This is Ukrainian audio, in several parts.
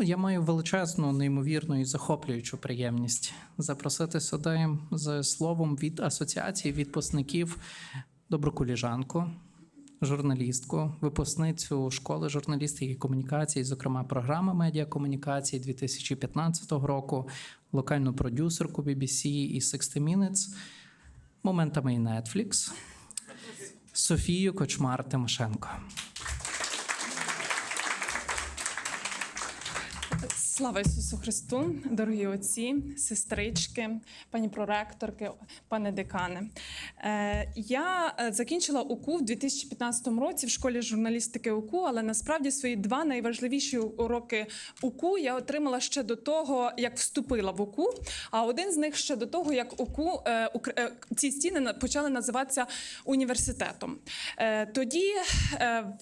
Я маю величезну, неймовірну і захоплюючу приємність запросити сюди з словом від асоціації відпускників добру коліжанку, журналістку, випускницю школи журналістики і комунікації, зокрема програми медіакомунікації 2015 року, локальну продюсерку BBC і 60 Minutes, моментами і Netflix, Софію Кочмар Тимошенко. Слава Ісусу Христу, дорогі отці, сестрички, пані проректорки, пане декане. Е, я е, закінчила УКУ в 2015 році в школі журналістики УКУ, але насправді свої два найважливіші уроки УКУ я отримала ще до того, як вступила в УКУ. А один з них ще до того, як УКУ е, ці стіни почали називатися університетом. Тоді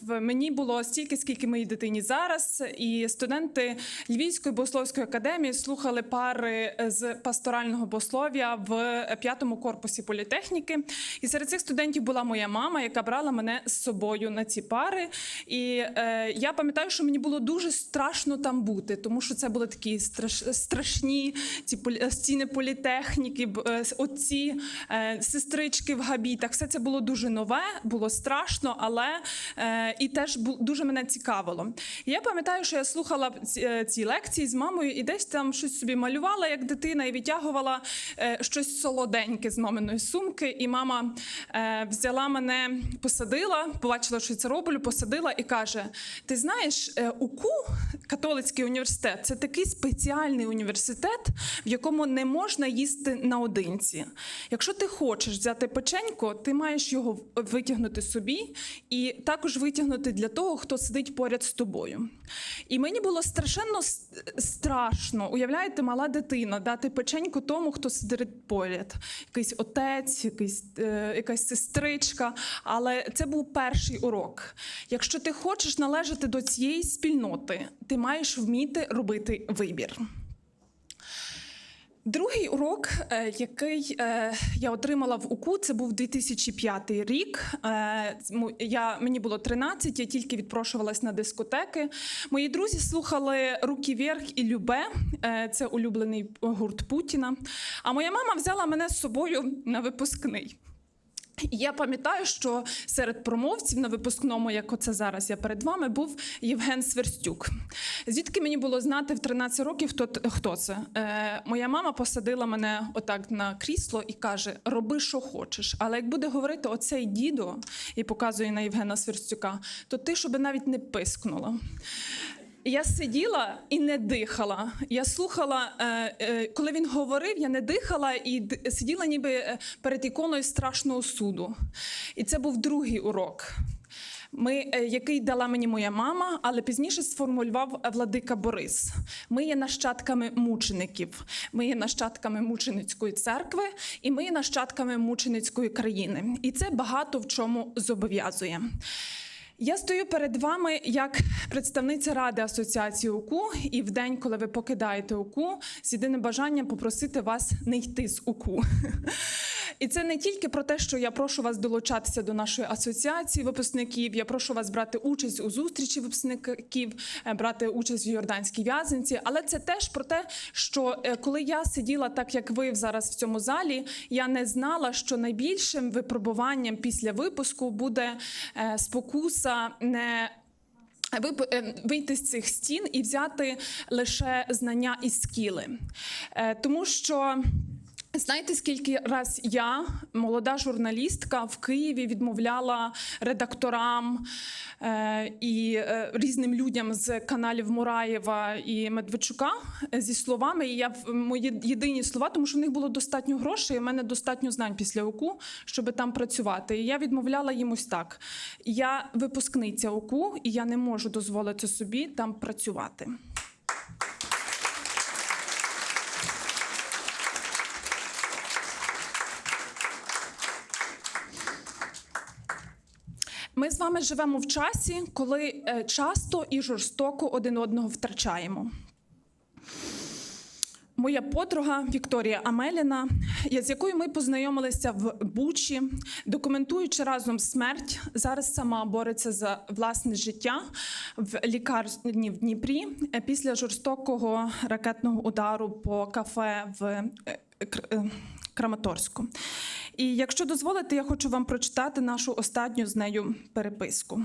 мені було стільки, скільки моїй дитині зараз, і студенти Львівської богословської академії слухали пари з пасторального богослов'я в п'ятому корпусі політехніки. І серед цих студентів була моя мама, яка брала мене з собою на ці пари. І е, я пам'ятаю, що мені було дуже страшно там бути, тому що це були такі страш, страшні ці стіни політехніки, е, отці, е, сестрички в габітах. Все це було дуже нове, було страшно, але е, і теж бу- дуже мене цікавило. І я пам'ятаю, що я слухала ці, е, ці лекції з мамою і десь там щось собі малювала як дитина і витягувала е, щось солоденьке з маминої сумки. І мама е, взяла мене, посадила, побачила, що це роблю, посадила і каже: Ти знаєш, е, УКУ, католицький університет, це такий спеціальний університет, в якому не можна їсти наодинці. Якщо ти хочеш взяти печенько, ти маєш його витягнути собі і також витягнути для того, хто сидить поряд з тобою. І мені було страшенно страшно. Уявляєте, мала дитина дати печеньку тому, хто сидить поряд. Якийсь отець, якийсь, якась сестричка. Але це був перший урок. Якщо ти хочеш належати до цієї спільноти, ти маєш вміти робити вибір. Другий урок, е, який е, я отримала в УКУ, це був 2005 рік. Е, Я, мені було 13, я тільки відпрошувалась на дискотеки. Мої друзі слухали Руки вверх і Любе. Це улюблений гурт Путіна. А моя мама взяла мене з собою на випускний. Я пам'ятаю, що серед промовців на випускному, як оце зараз я перед вами, був Євген Сверстюк. Звідки мені було знати в 13 років, хто, хто це? Е, моя мама посадила мене отак на крісло і каже: роби, що хочеш. Але як буде говорити оцей дідо і показує на Євгена Сверстюка, то ти щоб навіть не пискнула. Я сиділа і не дихала. Я слухала, е, е, коли він говорив, я не дихала і сиділа ніби е, перед іконою страшного суду. І це був другий урок. Ми, який дала мені моя мама, але пізніше сформулював владика Борис. Ми є нащадками мучеників, ми є нащадками мученицької церкви, і ми є нащадками мученицької країни. І це багато в чому зобов'язує. Я стою перед вами як представниця ради асоціації УКУ, і в день, коли ви покидаєте УКУ, з єдиним бажанням попросити вас не йти з УКУ. І це не тільки про те, що я прошу вас долучатися до нашої асоціації випускників. Я прошу вас брати участь у зустрічі випускників, е, брати участь в Йорданській в'язанці. Але це теж про те, що е, коли я сиділа так, як ви зараз в цьому залі, я не знала, що найбільшим випробуванням після випуску буде е, спокуса не вийти з цих стін і взяти лише знання і скіли. Тому що. Знаєте, скільки раз я, молода журналістка, в Києві відмовляла редакторам е, і е, різним людям з каналів Мураєва і Медведчука е, зі словами. І я мої єдині слова, тому що в них було достатньо грошей. і в мене достатньо знань після УКУ, щоб там працювати. І я відмовляла їм ось так: я випускниця УКУ, і я не можу дозволити собі там працювати. Ми з вами живемо в часі, коли е, часто і жорстоко один одного втрачаємо. Моя подруга Вікторія Амеліна, з якою ми познайомилися в Бучі, документуючи разом смерть, зараз сама бореться за власне життя в лікарні в Дніпрі е, після жорстокого ракетного удару по кафе в е, Краматорську. І якщо дозволите, я хочу вам прочитати нашу останню з нею переписку.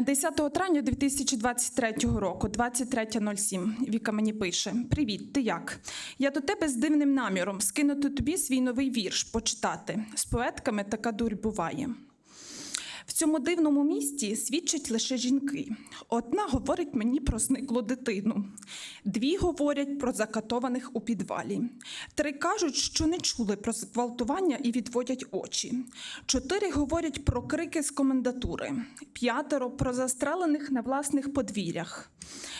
10 травня 2023 року, 23.07, Віка мені пише: Привіт, ти як? Я до тебе з дивним наміром скинути тобі свій новий вірш почитати. З поетками така дурь буває. Цьому дивному місті свідчать лише жінки. Одна говорить мені про зниклу дитину, дві говорять про закатованих у підвалі. Три кажуть, що не чули про зґвалтування і відводять очі. Чотири говорять про крики з комендатури, п'ятеро про застрелених на власних подвір'ях.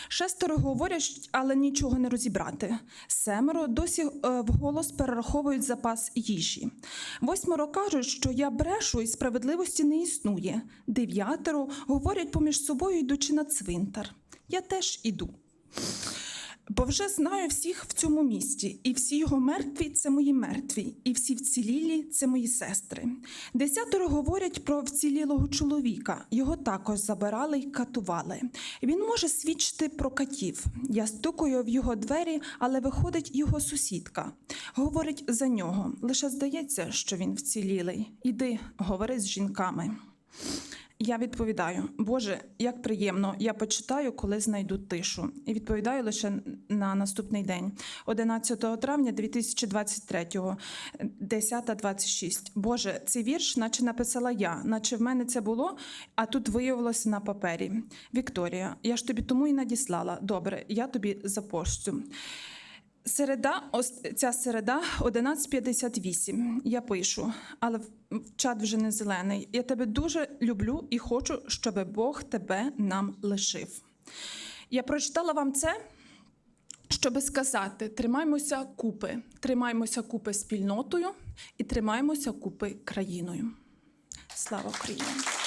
Шестеро говорять, але нічого не розібрати. Семеро досі е, вголос перераховують запас їжі. Восьмеро кажуть, що я брешу і справедливості не існує. Дев'ятеро говорять поміж собою, йдучи на цвинтар. Я теж іду. Бо вже знаю всіх в цьому місті, і всі його мертві це мої мертві, і всі вцілілі це мої сестри. Десятеро говорять про вцілілого чоловіка. Його також забирали й катували. Він може свідчити про катів. Я стукаю в його двері, але виходить його сусідка. Говорить за нього. Лише здається, що він вцілілий. Іди, говори з жінками. Я відповідаю, Боже, як приємно, я почитаю, коли знайду тишу. І відповідаю лише на наступний день, 11 травня 2023, 10.26. Боже, цей вірш, наче написала я, наче в мене це було, а тут виявилося на папері. Вікторія, я ж тобі тому і надіслала. Добре, я тобі запощу. Середа, ос- ця середа 11.58. Я пишу, але чат вже не зелений. Я тебе дуже люблю і хочу, щоб Бог тебе нам лишив. Я прочитала вам це, щоб сказати: тримаймося купи, тримаймося купи спільнотою і тримаймося купи країною. Слава Україні!